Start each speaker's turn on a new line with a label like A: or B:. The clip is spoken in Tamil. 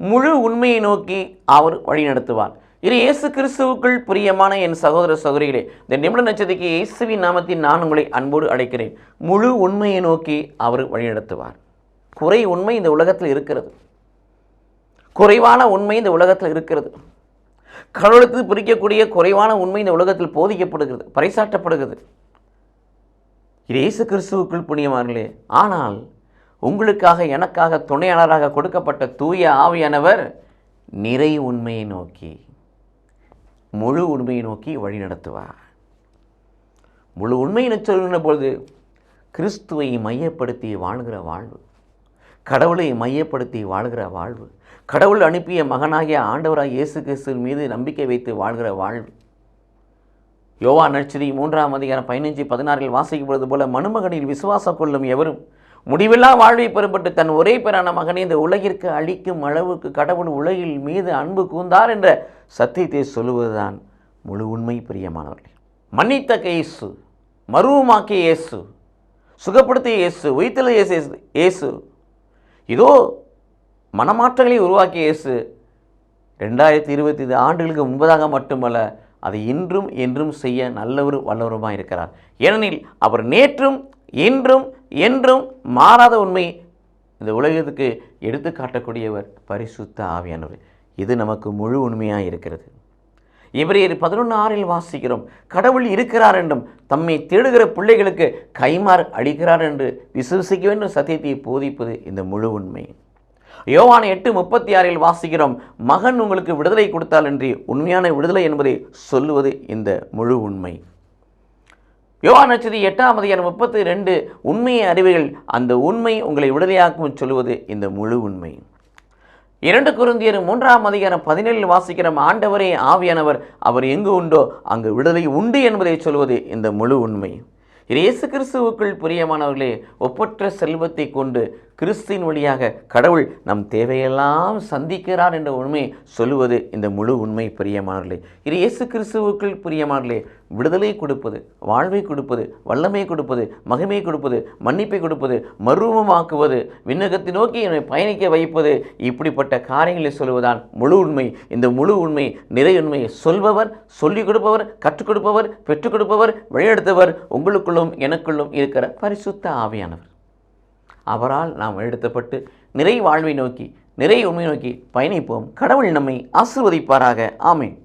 A: முழு உண்மையை நோக்கி அவர் வழிநடத்துவார் இது இயேசு கிறிஸ்துவுக்குள் பிரியமான என் சகோதர சகோதரிகளே இந்த நிமிட நட்சத்திரக்கு இயேசுவின் நாமத்தில் நான் உங்களை அன்போடு அழைக்கிறேன். முழு உண்மையை நோக்கி அவர் வழிநடத்துவார் குறை உண்மை இந்த உலகத்தில் இருக்கிறது. குறைவான உண்மை இந்த உலகத்தில் இருக்கிறது. கடவுளுக்கு பிரிக்கக்கூடிய குறைவான உண்மை இந்த உலகத்தில் போதிக்கப்படுகிறது பறைசாட்டப்படுகிறது இது இயேசு கிறிஸ்துவுக்குள் புண்ணியமார்களே ஆனால் உங்களுக்காக எனக்காக துணையாளராக கொடுக்கப்பட்ட தூய ஆவியானவர் நிறை உண்மையை நோக்கி முழு உண்மையை நோக்கி வழி நடத்துவார். முழு உண்மையை சொல்கின்ற பொழுது கிறிஸ்துவை மையப்படுத்தி வாழ்கிற வாழ்வு கடவுளை மையப்படுத்தி வாழ்கிற வாழ்வு கடவுள் அனுப்பிய மகனாகிய ஆண்டவராக இயேசு கிறிஸ்துவின் மீது நம்பிக்கை வைத்து வாழ்கிற வாழ்வு. யோவா நட்சதி மூன்றாம் அதிகாரம் பதினஞ்சு பதினாறில் வாசிக்கப்படுவது போல மணுமகனில் விசுவாசம் கொள்ளும் எவரும் முடிவில்லா வாழ்வை பெறப்பட்டு தன் ஒரே பேரான மகனை இந்த உலகிற்கு அழிக்கும் அளவுக்கு கடவுள் உலகில் மீது அன்பு கூந்தார் என்ற சத்தியத்தை சொல்லுவதுதான் முழு உண்மை பிரியமானவர்கள். மன்னித்த இயேசு மருவமாக்கிய இயேசு சுகப்படுத்திய இயேசு உயிர்த்தல இயேசு இயேசு இதோ மனமாற்றங்களை உருவாக்கிய இயேசு ரெண்டாயிரத்தி இருபத்தி ஐந்து ஆண்டுகளுக்கு முன்பதாக மட்டுமல்ல அதை இன்றும் என்றும் செய்ய நல்லவரும் வல்லவருமாக இருக்கிறார். ஏனெனில் அவர் நேற்றும் இன்றும் என்றும் மாறாத உண்மை இந்த உலகத்துக்கு எடுத்து காட்டக்கூடியவர் பரிசுத்த ஆவியானவர். இது நமக்கு முழு உண்மையாக இருக்கிறது. இவரையர் பதினொன்று ஆறில் வாசிக்கிறோம் கடவுள் இருக்கிறார் என்றும் தம்மை தேடுகிற பிள்ளைகளுக்கு கைமாறு அளிக்கிறார் என்று விசுவசிக்க வேண்டும் சத்தியத்தை போதிப்பது இந்த முழு உண்மை. யோவான எட்டு முப்பத்தி ஆறில் வாசிக்கிறோம் மகன் உங்களுக்கு விடுதலை கொடுத்தால் என்று உண்மையான விடுதலை என்பதை சொல்லுவது இந்த முழு உண்மை. யோவான் நட்சதி எட்டாம் அதிகாரம் முப்பத்தி ரெண்டு உண்மையை அறிவுகள் அந்த உண்மை உங்களை விடுதலையாக்கும் சொல்லுவது இந்த முழு உண்மை. இரண்டு குருந்தியர் மூன்றாம் அதிகாரம் பதினேழில் வாசிக்கிற ஆண்டவரே ஆவியானவர் அவர் எங்கு உண்டோ அங்கு விடுதலை உண்டு என்பதை சொல்வது இந்த முழு உண்மை. இது இயேசு கிறிஸ்துவுக்குள் பிரியமானவர்களே ஒப்பற்ற செல்வத்தை கொண்டு கிறிஸ்தின் வழியாக கடவுள் நம் தேவையெல்லாம் சந்திக்கிறார் என்ற உண்மையை சொல்லுவது இந்த முழு உண்மை பிரியமானவர்களே. இது இயேசு கிறிஸ்துவுக்குள் பிரியமானவர்களே விடுதலை கொடுப்பது வாழ்வை கொடுப்பது வல்லமை கொடுப்பது மகிமை கொடுப்பது மன்னிப்பை கொடுப்பது மருவமாக்குவது விண்ணகத்தை நோக்கி என்னை பயணிக்க வைப்பது இப்படிப்பட்ட காரியங்களை சொல்வதுதான் முழு உண்மை. இந்த முழு உண்மை நிறை உண்மையை சொல்பவர் சொல்லிக் கொடுப்பவர் கற்றுக் கொடுப்பவர் பெற்றுக் கொடுப்பவர் வழிநடத்தவர் உங்களுக்குள்ளும் எனக்குள்ளும் இருக்கிற பரிசுத்த ஆவியானவர். அவரால் நாம் எழுத்தப்பட்டு நிறை வாழ்வை நோக்கி நிறை உண்மை நோக்கி பயணிப்போம். கடவுள் நம்மை ஆசிர்வதிப்பாராக. ஆமேன்.